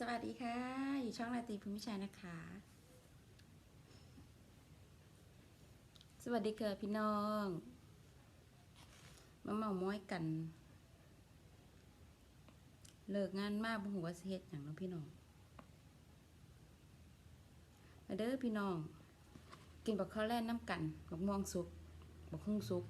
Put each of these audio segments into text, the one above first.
สวัสดีค่ะ อยู่ช่องราตรีภูมิชัยนะคะ สวัสดีค่ะพี่น้องมาเมาม้อยกัน เลิกงานมากบุหัวาสิเฮ็ดอย่างน้องพี่น้องมาเด้อพี่น้อง กินบักข้าวแล่นน้ำกันบักม่วงสุกบักหุ้งสุก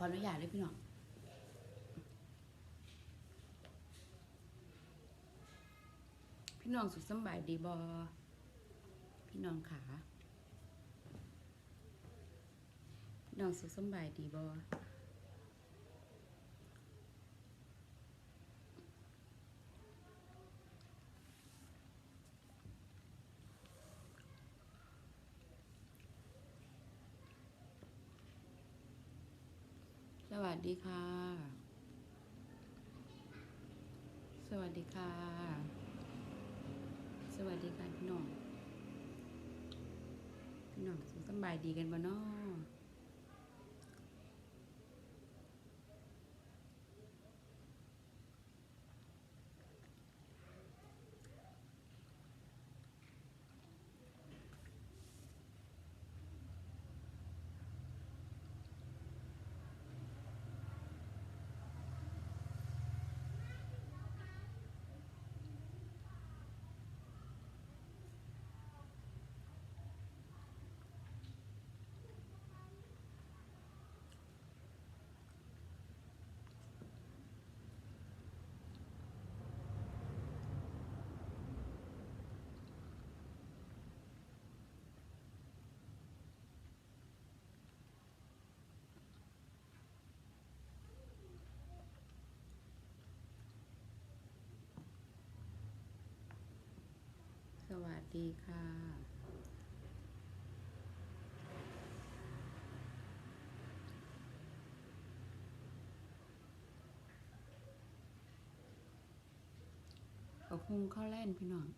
ขออนุญาตเลยพี่น้องพี่น้องสุขสบายดีบอพี่น้องขาพี่น้องสุขสบายดีบอ วัสดีค่ะ สวัสดีค่ะ สวัสดีค่ะพี่น้องพี่น้องสบายดีกันบ่เนาะ วัสดีค่ะขอบคุณข้าวแล่นพี่น้อง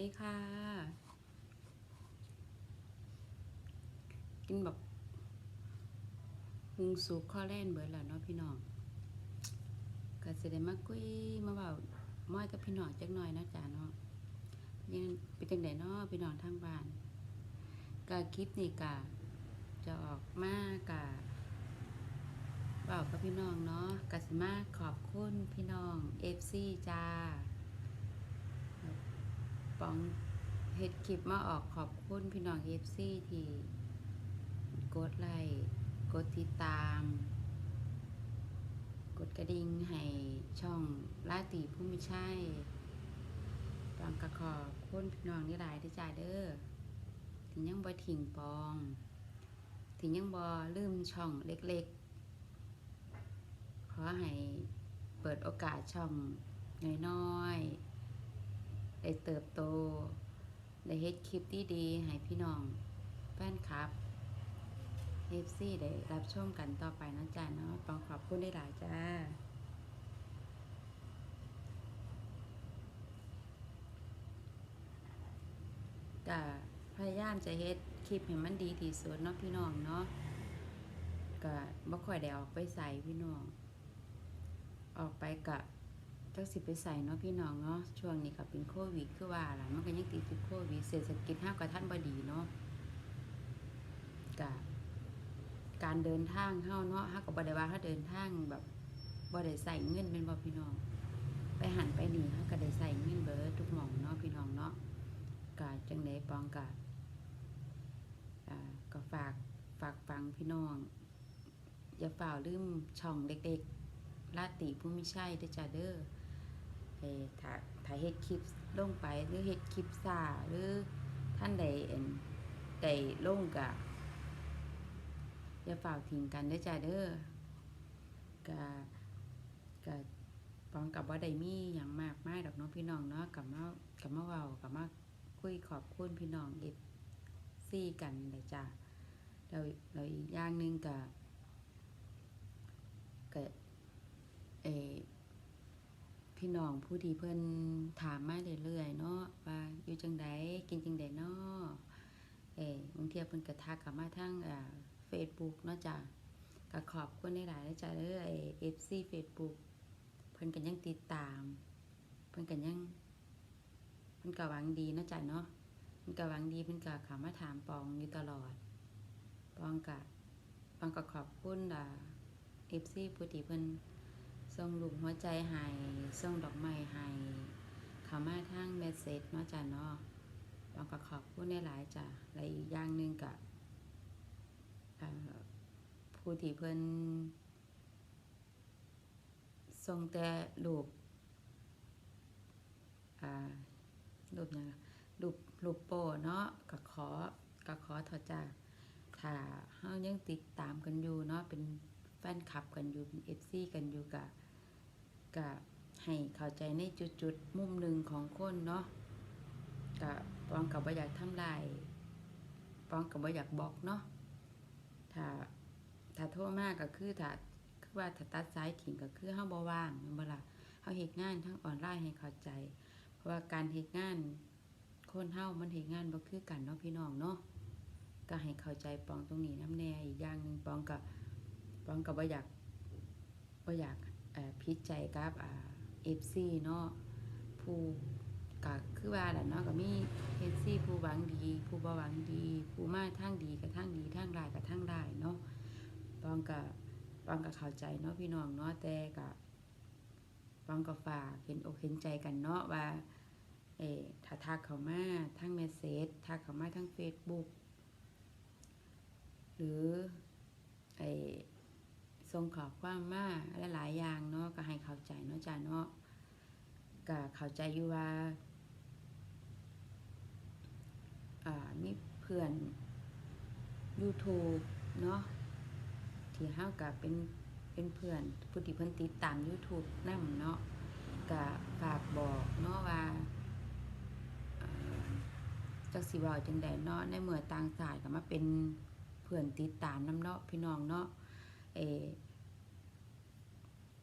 ดีค่ะ กินแบบหุงสุกข้อแล่นเบิดแล้วเนาะพี่น้องก็สิได้มาคุยมาเว้าม้อยกับพี่น้องจักหน่อยนะจ้าเนาะยังเป็นจังไดเนาะพี่น้องทางบ้านก็คลิปนี้ก็จะออกมากะเว้ากับพี่น้องเนาะก็สิมาขอบคุณพี่น้อง FC จ้า ปองเฮ็ดคลิปมาออกขอบคุณพี่น้อง FC ที่กดไลค์กดติดตาม กดกระดิ่งให้ช่องลาตีผู้ไม่ใช่ปองกระขอบคุณพี่น้องนี่หลายที่จ่ายเด้อที่ยังบ่ทิ้งปองที่ยังบ่ลืมช่องเล็กๆ ขอให้เปิดโอกาสช่องน้อยๆ ได้เติบโต ได้เฮ็ดคลิปที่ดีให้พี่น้องแฟนคลับ FC ได้รับชมกันต่อไปนะจ๊ะเนาะปองขอบคุณได้หลายจ้าก็พยายามจะเฮ็ดคลิปให้มันดีที่สุดเนาะพี่น้องเนาะก็บ่ค่อยได้ออกไปใส่พี่น้อง ออกไปกะ จักสิไปใส่เนาะพี่น้องเนาะช่วงนี้ก็เป็นโควิดคือว่าล่ะมันก็ยังติดอยู่โควิดเศรษฐกิจเฮาก็ทันบดีเนาะกะการเดินทางเฮาเนาะเฮาก็บ่ได้ว่าเฮาเดินทางแบบบ่ได้ใส่เงินแม่นบ่พี่น้อง ไปหันไปหนี่เฮาก็ได้ใส่เงินเบิดทุกหม่องเนาะพี่น้องเนาะกะจังไดปองกะอ่าก็ฝากฝากฟังพี่น้อง อย่าฝ่าลืมช่องเล็กๆลาติผู้ไม่ใช่เด้อจ้าเด้อ ถ้าถ้าเฮ็ดคลิปลงไปหรือเฮ็ดคลิปซ่าหรือท่านใดเอ็นได้ลงกะอย่าฝ่าทิ้งกันเด้อจ้าเด้อกะกะปองกับว่าได้มีอย่างมากมายดอกเนาะพี่น้องเนาะกับมากับมาเว้ากับมาคุยขอบคุณพี่น้องเอฟซี่กันเลยจ้าแล้วแล้วอีกอย่างหนึ่งกะก็เอ พี่น้องผู้ที่เพิ่นถามมาเรื่อยๆเนาะว่าอยู่จังใดกินจังใดเนาะเออบางเทีเพิ่นก็ทักเข้ามาทางอ่า Facebook เนาะจ้ะก็ขอบคุณหลายๆนะจ้ะเด้อไอ้ FC Facebook เพิ่นก็ยังติดตาม เพิ่นก็ยังเพิ่นก็หวังดีเนาะจ้ะเนาะเพิ่นก็หวังดีเพิ่นก็เข้ามาถามปองอยู่ตลอด ปองก็ปองก็ขอบคุณอ่าเอฟซีผู้ที่เพิ่น ส่งรูปหัวใจให้ส่งดอกไม้ให้เขามาทางเมสเซจเนาะจ้ะเนาะต้องก็ขอบคุณหลายๆจ้ะและอีกอย่างหนึงก็เอ่อผู้ที่เพิ่นส่งแต่รูปรูปยังรูปรูปโปเนาะก็ขอก็ขอถอะจ้ะถ้าเฮายังติดตามกันอยู่เนาะเป็นแฟนคลับกันอยู่เป็นเอฟซีกันอยู่กะ กะให้เข้าใจในจุดๆมุมหนึ่งของคนเนาะกะปองกับว่าอยากทำลายปองกับว่าอยากบอกเนาะถ้าถ้าโทษมากก็คือถ้าคือว่าถ้าตัดสายถิ่งก็คือเฮาบ่ว่างแม่นบ่ล่ะเฮาเฮ็ดงานทั้งออนไลน์ให้เข้าใจ เพราะว่าการเฮ็ดงานคนเฮามันเฮ็ดงานบ่คือกันเนาะพี่น้องเนาะก็ให้เข้าใจปองตรงนี้น้ำแน่อีกอย่างหนึงปองก็ปองก็บ่อยากบ่อยาก พิดใจกับเอ่า FC เนาะผู้ก็คือว่าแหละเนาะก็มี FC ผู้หวังดี ผู้บ่หวังดี ผู้มาทางดีกับทางดีทางร้ายกับทางร้ายเนาะปองก็ปองก็เข้าใจเนาะพี่น้องเนาะแต่ก็ปองก็ฝากเห็นอกเห็นใจกันเนาะว่าเออถ้าทักเขามาทางเมสเซจทักเขามาทาง Facebook หรือไอ ส่งขอความมากและหลายอย่างเนาะก็ให้เข้าใจเนาะจ้าเนาะก็เข้าใจอยู่ว่าอ่ามีเพื่อน YouTube เนาะที่เฮาก็เป็นเป็นเพื่อนผู้ที่เพิ่นติดตาม YouTube นำเนาะก็ฝากบอกเนาะว่าอ่าจักสิว้าจังใดเนาะในเมื่อต่างชาติก็มาเป็นเพื่อนติดตามนำเนาะพี่น้องเนาะ เอ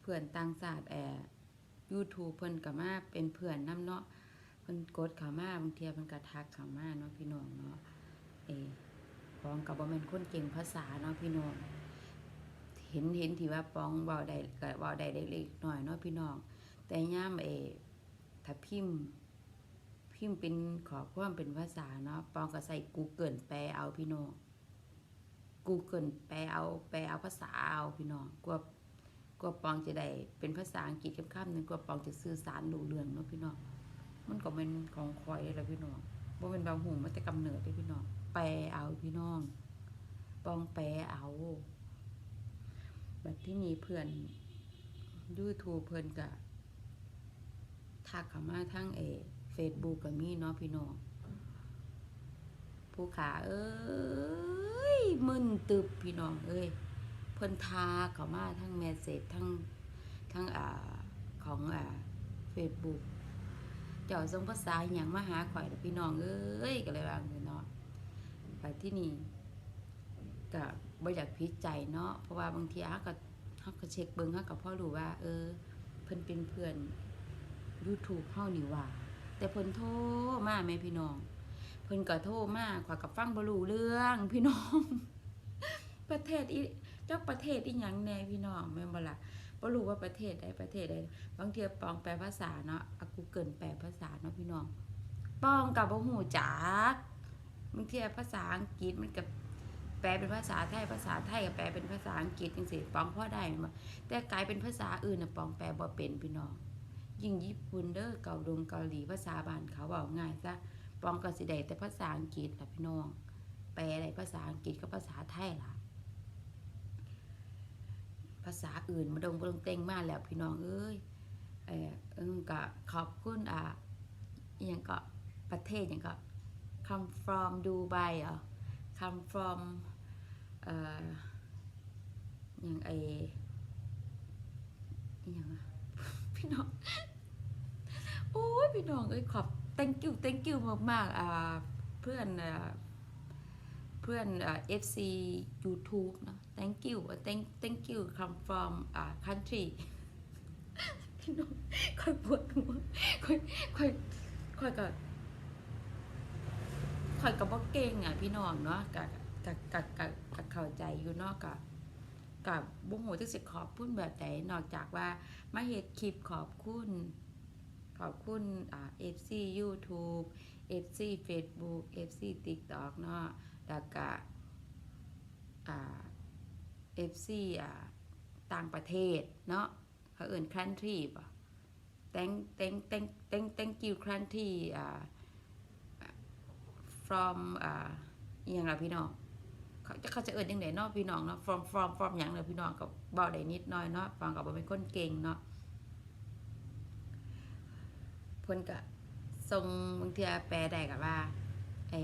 เพื่อนต่างชาติแอร์ YouTube เพิ่นก็มาเป็นเพื่อนนํเนาะเพิ่นกดขามาบางเทียเพิ่นก็ทักขามาเนาะพี่น้องเนาะเอปองกับบ่แม่นคนเก่งภาษาเนาะพี่น้องเห็นเห็นที่ว่าปองเว้าได้ก็เว้าได้เล็กๆน้อยเนาะพี่น้อง แต่ย่ามเอถ้าพิมพ์พิมพ์เป็นขอความเป็นภาษาเนาะปองก็ใส่ Google แปลเอาพี่น้อง Google แปลเอาแปลเอาภาษาเอาพี่น้องกว่ากว่าปองจะได้เป็นภาษาอังกฤษกับคำหนึงกว่าปองจะสื่อสารรู้เรื่องเนาะพี่น้องมันก็เป็นของคอยแล้วพี่น้องบ่เป็นบางหูมันแต่กำเนิดเด้พี่น้องแปลเอาพี่น้องปองแปลเอาแบัดที่นี้เพื่อน YouTube เพิ่อนก็ทักเข้ามาทางเอ Facebook ก็มีเนาะพี่น้องผู้ขาเอ้ย มึนตึบพี่น้องเอ้ยเพิ่นทาเขามาทั้งเมสเซจทั้งทั้งอ่าของอ่า Facebook เจ้าทรงภาษาอย่างมาหาข่อยพี่น้องเอ้ยก็เลยว่าจังซี่เนาะไปที่นี่ก็บ่อยากพิดใจเนาะเพราะว่าบางทีฮาก็ฮาก็เช็คเบิ่งฮาก็พอรู้ว่า เออ เพิ่นเป็นเพื่อน YouTube เฮานี่ว่า แต่เพิ่นโทรมาแม่พี่น้อง เพิ่นก็โทรมาข่อยก็ฟังบรูเรื่องพี่น้อง ประเทศอีจักประเทศอีหยังแน่พี่น้องแม่นบ่ล่ะบ่รู้ว่าประเทศใดประเทศใดบางเทื่อปองแปลภาษาเนาะอา Google แปลภาษาเนาะพี่น้องปองก็บ่ฮู้จักบางเทื่อภาษาอังกฤษมันก็แปลเป็นภาษาไทยภาษาไทยก็แปลเป็นภาษาอังกฤษจังซี่ปองพ่อได้ม่นบ่แต่กลายเป็นภาษาอื่นน่ะปองแปลบ่เป็นพี่น้องยิ่งญี่ปุ่นเด้อเกาดงเกาหลีภาษาบ้านเขาเว้าง่ายซะ ปองก็สิได้แต่ภาษาอังกฤษล่ะพี่น้อง แปลได้ภาษาอังกฤษกับภาษาไทยล่ะ ภาษาอื่นมาดงบดงเต็งมากแล้วพี่น้องเอ้ยเออเอิ้นก็ขอบคุณอะอหยังก็ประเทศหยังก็ come from Dubai เหรอ come from เอ่อยังไออหยังพี่น้อง พี่น้องเอ้ยขอบ thank you thank you มากๆอ่าเพื่อนอ่าเพื่อนอ่า FC YouTube เนอะ thank you thank thank you come from อ่า country พี่น้องค่อยปวดหัวค่อยค่อยค่อยก็ค่อยกับบ่เก่งอะพี่น้องเนาะกะกะกะกะกะเข้าใจอยู่เนาะกะกับบ่ฮู้จักสิขอบคุณแบบใดนอกจากว่ามาเฮ็ดคลิปขอบคุณ ขอบคุณเอ่า FC YouTube FC Facebook FC TikTok เนาะแล้วก็เอ่า FC อ่ต่างประเทศเนาะเขาเอิ่น country ป่ะ thank thank thank thank thank you country อ่า from อ่าอหยังล่ะพี่น้องเขาจะเขาจะเอิ้นจังไดเนาะพี่น้องเนาะ from from from หยังล่ะพี่น้องก็เว้าได้นิดหน่อยเนาะฟังก็บ่เป็นคนเก่งเนาะ เพิ่นก็ทรงบางเทีแปลได้กับว่าไอ้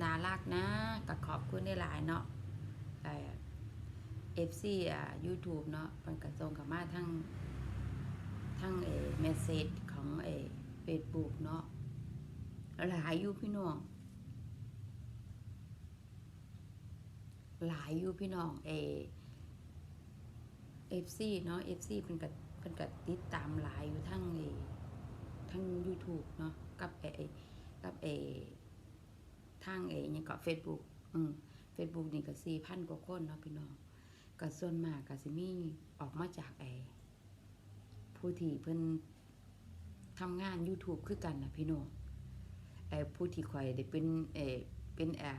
นารักนะก็ขอบคุณได้หลายเนาะไอ้ FC อ่า YouTube เนาะเพิ่นก็ส่งเข้ามาทั้งทั้งไอ้เมสเซจของไอ้ Facebook เนาะหลายอยู่พี่น้องหลายอยู่พี่น้องเอ FC เนาะ FC เพิ่นก็เพิ่นก็ติดตามหลายอยู่ทั้งไอ้ ทั้ง YouTube เนาะกับเอกับเอทางเอหยังก็ Facebook อืม Facebook นี่ก็4,000กว่าคนเนาะพี่น้องก็ส่วนมากก็สิมีออกมาจากไอผู้ที่เพิ่นทำงาน YouTube คือกันนะพี่น้องไอผู้ที่ข่อยได้เป็นเอเป็นเอ่า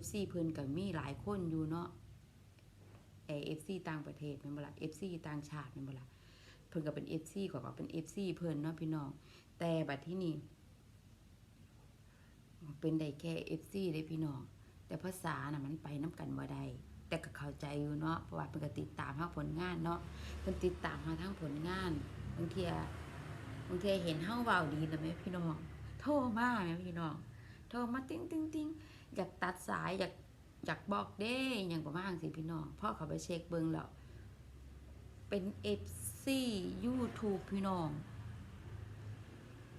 FC เพิ่นก็มีหลายคนอยู่เนาะไอ FC ต่างประเทศแม่นบ่ล่ะ FC ต่างชาติแม่นบ่ล่ะเพิ่นก็เป็น FC ข่อยก็เป็น FC เพิ่นเนาะพี่น้อง แต่บัดที่นี่เป็นได้แค่ FC ได้พี่น้อง แต่ภาษาน่ะมันไปน้ำกันบ่ได้แต่ก็เข้าใจอยู่เนาะเพราะว่าเพิ่นกติดตามเฮาผลงานเนาะเพิ่นติดตามเฮาทั้งผลงานบางเทียบางเทียเห็นเฮาเว้าดีแล้วแม่พี่น้องโทรมาแม่พี่น้องโทรมาติ้งติ้งติ้งอยากตัดสายอยากอยากบอกเด้อหยังประมาณจังซี่พี่น้องพ่อเขาไปเช็คเบิ่งแล้วเป็น FC YouTube พี่น้อง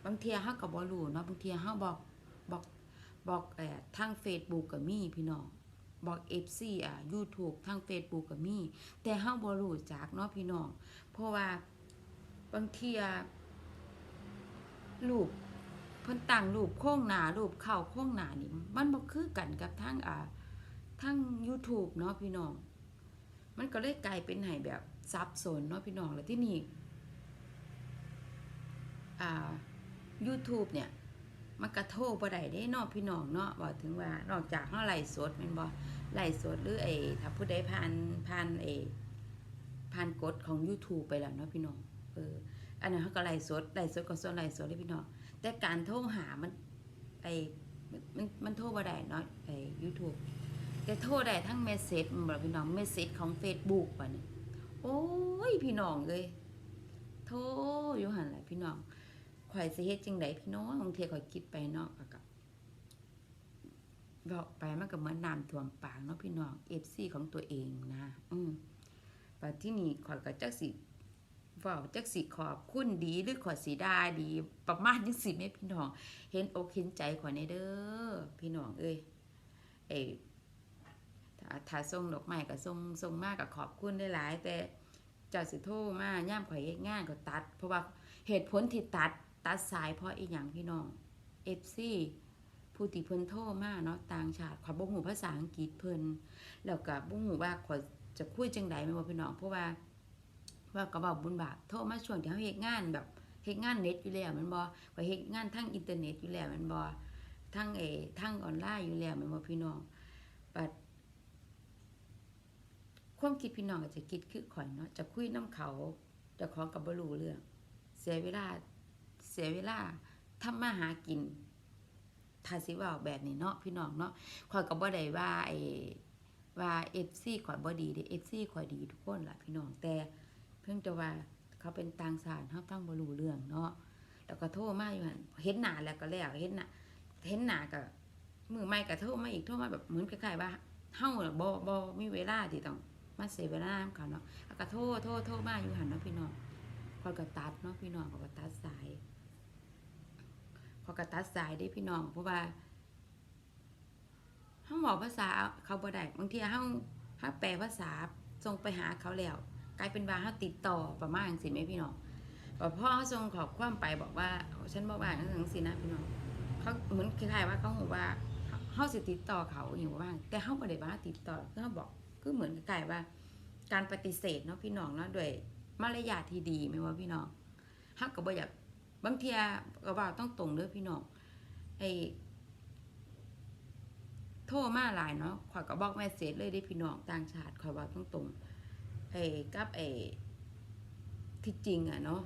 บางเทียเฮาก็บ่รู้เนาะบางเทียเฮาบอกบอกบอกเอ่อทาง Facebook ก็มีพี่น้องบอก FC อะ YouTube ทาง Facebook ก็มีแต่เฮาบ่รู้จักเนาะพี่น้องเพราะว่าบางเทียรูปเพิ่นตั้งรูปโค้งหนารูปเข้าโค้งหนานี่มันบ่คือกันกับทางอ่าทั้ง YouTube เนาะพี่น้อง มันก็เลยกลายเป็นให้แบบซับซ้อนเนาะพี่น้องแล้วที่นี่อ่า YouTube เนี่ยมันกระโทษบ่ได้เด้เนาะพี่น้องเนาะบอกถึงว่านอกจากเฮาไลฟ์สดแม่นบ่ไลฟ์สดหรือไอ้ถ้าผู้ใดผ่านผ่านไอ้ผ่านกฎของ YouTube ไปแล้วเนาะพี่น้องเอออันนั้นเฮาก็ไลฟ์สดไลฟ์สดก็ส่วนไลฟ์สดเลยพี่น้องแต่การโทรหามันไอ้มันมันมันโทรบ่ได้เนาะไอ้ YouTube แต่โทรได้ทั้งเมสเซจมันบ่พี่น้องเมสเซจของ Facebook ป่ะนี่โอ้ยพี่น้องเอ้ยโทรอยู่หั่นแหละพี่น้อง ข่อยสิเฮ็ดจังไดพี่น้องบางทีข่อยคิดไปเนาะก็กับบอกไปมันก็เหมือนน้ำท่วมปากเนาะพี่น้อง FC ของตัวเองนะ อืมปัดที่นี่ข่อยก็จักสิเว้าจักสิขอบคุณดีหรือขอยสิด่าดี ประมาณจังสิแม่พี่น้อง เห็นอกเห็นใจข่อยในเด้อพี่น้องเอ้ยเอ้ถ้าถ้าส่งดอกไม้ก็ส่งส่งมากก็ขอบคุณหลาย แต่เจ้าสิโทรมาย่ามข่อยเฮ็ดงานก็ตัด เพราะว่าเหตุผลที่ตัด ตัดสายเพราะอีหยังพี่น้อง FC ผู้ที่เพิ่นโทรมาเนาะต่างชาติขอยบ่ฮู้ภาษาอังกฤษเพิ่นแล้วก็บ่ฮู้ว่าขอยจะคุยจังไดแม่นบ่พี่น้องเพราะว่าว่าก็เว้าบุญบาปโทรมาช่วงที่เฮาเฮ็ดงานแบบเฮ็ดงานเน็ตอยู่แล้วแม่นบ่ข่อยเฮ็ดงานทางอินเทอร์เน็ตอยู่แล้วแม่นบ่ทางเอทางออนไลน์อยู่แล้วแม่นบ่พี่น้องบัดความคิดพี่น้องก็จะคิดคือข่อยเนาะจะคุยนํเขาจ้าของก็บ่รู้เรื่องเสียเวลา เสียเวลาทำมาหากินถ้าสิว่าแบบนี้เนาะพี่น้องเนาะข่อยก็บ่ได้ว่าไอ้ว่า FC ข่อยบ่ดีเด้ FC ข่อยดีทุกคนล่ะพี่น้องแต่ เพิ่งจะว่าเขาเป็นต่างชาติเฮาฟังบ่รู้เรื่องเนาะแล้วก็โทรมาอยู่หันเห็นหนาแล้วก็แล้วเห็นหนาเห็นหนาก็มือใหม่ก็โทรมาอีกโทรมาแบบเหมือนคล้ายๆว่าเฮ้าน่ะบ่บ่มีเวลาที่ต้องมาเสียเวลานำเขาเนาะแล้วก็โทรโทรโทรมาอยู่หันเนาะพี่น้องพอยก็ตัดเนาะพี่น้องพอยก็ตัดสาย พอยก็ตัดสายได้พี่น้องเพราะว่าเฮาบอกภาษาเขาบ่ได้บางทีเฮาเฮาแปลภาษาส่งไปหาเขาแล้ว กลายเป็นว่าเฮาติดต่อประมาณจังซี่แม่พี่น้องพอพ่อเฮาส่งขอบความไปบอกว่าฉันบ่ว่างจังซี่นะพี่น้องเขาเหมือนคล้ายๆว่าเขาบอกว่าเฮาสิติดต่อเขาอยู่ว่างแต่เฮาบ่ได้ว่าติดต่อคือเฮาบอกคือเหมือนคล้ายว่า การปฏิเสธเนาะพี่น้องเนาะด้วยมารยาทที่ดีไหมว่าพี่น้องฮักก็บ่อยาก บางเทียก็ว่าต้องตรงเด้อพี่น้องไอ้โทรมาหลายเนาะข่อยก็บอกแมสเซจเลยเด้พี่น้องต่างชาติข่อยว่าต้องตรงไอ้กับไอ้ที่จริงอะเนาะ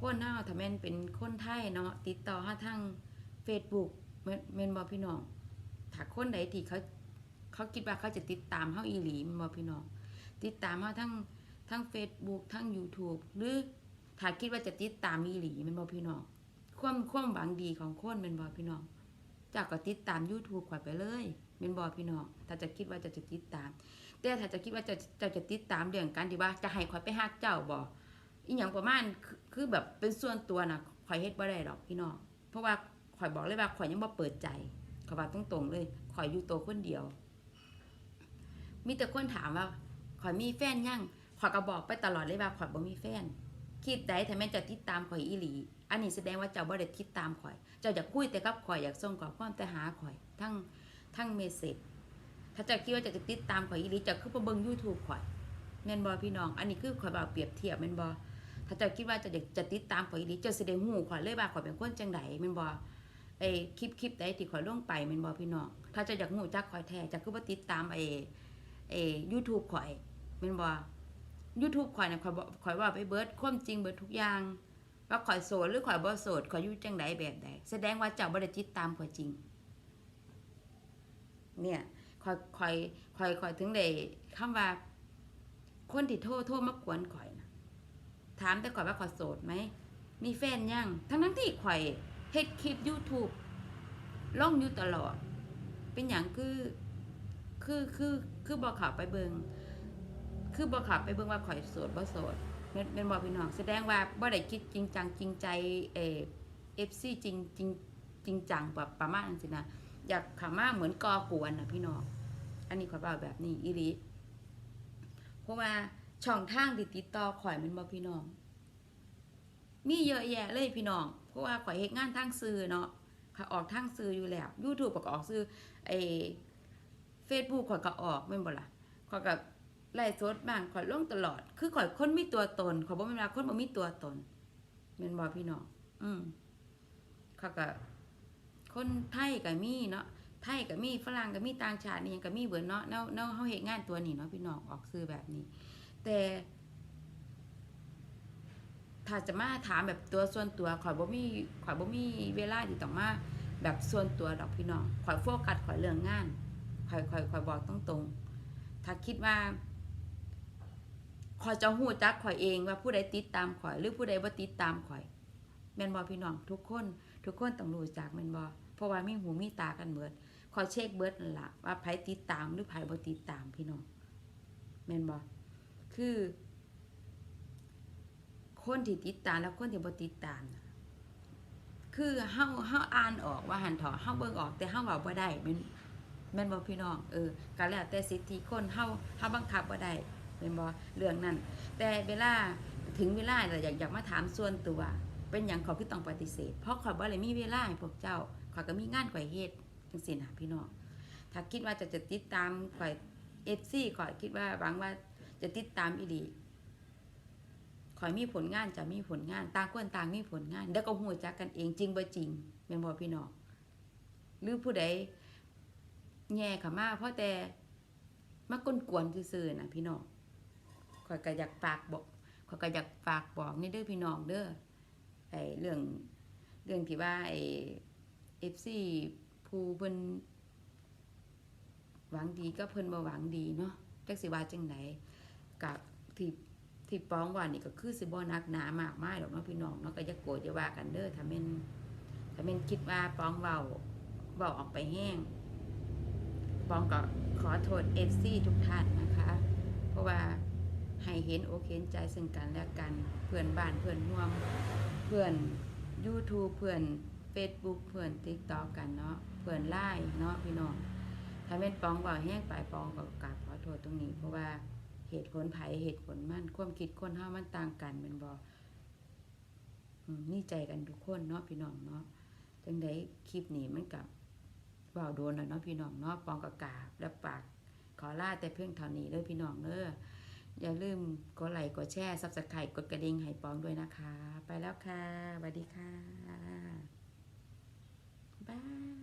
คนเฮาถ้าแม่นเป็นคนไทยเนาะติดต่อเฮาทาง Facebook แม่นบ่พี่น้องถ้าคนใดที่เขาเขาคิดว่าเขาจะติดตามเฮาอีหลีมนบ่พี่น้องติดตามเฮาทั้งทั้ง Facebook ทั้ง YouTube หรือ ถ้าคิดว่าจะติดตามอีหลีม่นบ่พี่น้องความความหวังดีของคนม่นบ่พี่น้องจากก็ติดตาม YouTube ข่อยไปเลยม่นบ่พี่น้องถ้าจะคิดว่าจะจะติดตาม แต่ถ้าจะคิดว่าจะจะจะติดตามเรื่องการที่ว่าจะให้ข่อยไปฮักเจ้าบ่อีหยังประมาณคือแบบเป็นส่วนตัวน่ะข่อยเฮ็ดบ่ได้ดอกพี่น้องเพราะว่าข่อยบอกเลยว่าข่อยยังบ่เปิดใจข่อยว่าตรงๆเลยข่อยอยู่ตัวคนเดียว มีแต่คนถามว่าข่อยมีแฟนยังข่อยก็บอกไปตลอดเลยว่าข่อยบ่มีแฟน คิดใดถ้าแม่จะติดตามข่อยอีหลี อันนี้แสดงว่าเจ้าบ่ได้ติดตามข่อย เจ้าอยากคุยแต่กับข่อยอยากส่งข้อความแต่หาข่อย ทั้งทั้งเมสเซจถ้าเจ้าคิดว่าเจะจะติดตามข่อยอีหลีเจ้าคือไปเบิ่ง YouTube ข่อยแม่นบ่พี่น้อง อันนี้คือข่อยบอกเปรียบเทียบแม่นบ่ถ้าเจ้าคิดว่าเจะจะติดตามข่อยอีหลีเจ้าสิได้ฮู้ข่อยเลยว่าข่อยเป็นคนจังไดแม่นบ่ไอ้คลิปคลิปใดที่ข่อยลงไปแม่นบ่พี่น้อง ถ้าเจ้าอยากฮู้จักข่อยแท้เจ้าคือบ่ติดตามไอ้ไอ้ YouTube ข่อยแม่นบ่ YouTube ข่อยน่ะข่อยบอกข่อยว่าไปเบิร์ดความจริงเบิร์ดทุกอย่าง ว่าข่อยโสดหรือข่อยบ่โสดข่อยอยู่จังใดแบบใดแสดงว่าเจ้าบ่ได้ติดตามข่อยจริง เนี่ยข่อยข่อยข่อยข่อยถึงได้คำว่า คนที่โทรโทรมากวนข่อยนะถามแต่ข่อยว่าข่อยโสดไหมมีแฟนยังทั้งทั้งที่ข่อยเฮ็ดคลิป YouTube ลงอยู่ตลอด เป็นหยังคือคือคือคือบ่เข้าไปเบิง คือบ่ขับไปเบิ่งว่าข่อยโสดบ่โสดแม่นแม่นบ่พี่น้องแสดงว่าบ่ได้คิดจริงจังจริงใจเออ FC จริงจริงจริงจังแบบประมาณนั้นสินะอยากขามาเหมือนกอกวนนะพี่น้องอันนี้ข่อยเว้าแบบนี้อีหลีเพราะว่าช่องทางที่ติดต่อข่อยแม่นบ่พี่น้อง มีเยอะแยะเลยพี่น้อง เพราะว่าข่อยเฮ็ดงานทางสื่อเนาะค่ะออกทางสื่ออยู่แล้ว YouTube ก็ออกสื่อไอ้ Facebook ข่อยก็ออกแม่นบ่ล่ะข่อยก็ ไล่สดบ้างข่อยลงตลอด คือข่อยคนมีตัวตนข่อยบ่แม่นว่าคนบ่มีตัวตนแม่นบ่พี่น้องอืมข่อยก็คนไทยก็มีเนาะไทยก็มีฝรั่งก็มีต่างชาตินี่ยังก็มีเบิดเนาะแนวแนวเฮาเฮ็ดงานตัวนี้เนาะพี่น้องออกสื่อแบบนี้ แต่ถ้าจะมาถามแบบตัวส่วนตัวข่อยบ่มีข่อยบ่มีเวลาที่ต้องมาแบบส่วนตัวดอกพี่น้องข่อยโฟกัสข่อยเรื่องงานข่อยข่อยข่อยบอกตรงๆถ้าคิดว่า ข่อยจะฮู้จักข่อยเองว่าผู้ใดติดตามข่อย หรือผู้ใดบ่าติดตามข่อยแม่นบ่พี่น้องทุกคน ทุกคนต้องรู้จักแม่นบ่เพราะว่ามีหูมีตากันเบิดข่อยเช็คเบิดนั่นละว่าไผติดตามหรือไผบ่ติดตามพี่น้องแม่นบ่คือ คนที่ติดตามแล้วคนที่บ่ติดตามคือเฮาเฮาอ่านออกว่าหันถาะเฮาเบิ่งออกแต่เฮาเว้าบ่ได้แม่นแม่นบ่พี่น้องเออก็แล้วแต่สิทธิคนเฮาเฮาบังคับบ่ได้ แม่นบ่เรื่องนั้น แต่เวลาถึงเวลาแล้วอยากอยากมาถามส่วนตัว เป็นหยังขาคือต้องปฏิเสธ เพราะข่อบ่ได้มีเวลาให้พวกเจ้าขอก็มีงานข่อยเฮ็ดจังซี่นะพี่น้องถ้าคิดว่าจะจะติดตามข่อย FC ข่อยคิดว่าหวังว่าจะติดตามอีหลีขอยมีผลงานจะมีผลงานต่างคนต่างมีผลงานแล้วก็หูจักกันเองจริงบ่จริงแม่นบ่พี่น้องหรือผู้ใดแย่ข้ามาเพราะแต่มากวนกวนๆซื่อๆนะพี่น้อง ข่อยก็อยากฝากบอกข่อยก็อยากฝากบอกนี่เด้อพี่น้องเด้อไอ้เรื่องเรื่องที่ว่าไอ้ FC ผู้เพิ่นหวังดีก็เพิ่นบ่หวังดีเนาะจักสิว่าจังไดกับที่ที่ป้องว่านี่ก็คือสิบ่นักหนามากมายดอกเนาะพี่น้องเนาะก็อย่าโกรธอย่าว่ากันเด้อถ้าแม่นถ้าแม่นคิดว่าป้องเว้าเว้าออกไปแห้งป้องก็ขอโทษ FC ทุกท่านนะคะ เพราะว่า ให้เห็นโอเคเห็นใจซึ่งกันและกันเพื่อนบ้านเพื่อนร่วมเพื่อน YouTube เพื่อน Facebook เพื่อน TikTok กันเนาะเพื่อนไลน์เนาะพี่น้องถ้าแม่นปองเว้าแห้งไปป้องก็กราบขอโทษตรงนี้ เพราะว่าเหตุผลไผเหตุผลมั่นความคิดคนเฮามันต่างกันแม่นบ่อืมนี่ใจกันทุกคนเนาะพี่น้องเนาะจังไดคลิปนี้มันกับเว้าโดนแล้วเนาะพี่น้องเนาะปองกะกาบและปากขอลาแต่เพียงเท่านี้เด้อพี่น้องเด้อ อย่าลืมกดไลค์กดแชร์ซับสไครต์กดกระดิ่งให้ปองด้วยนะคะ ไปแล้วค่ะสวัสดีค่ะบ๊าย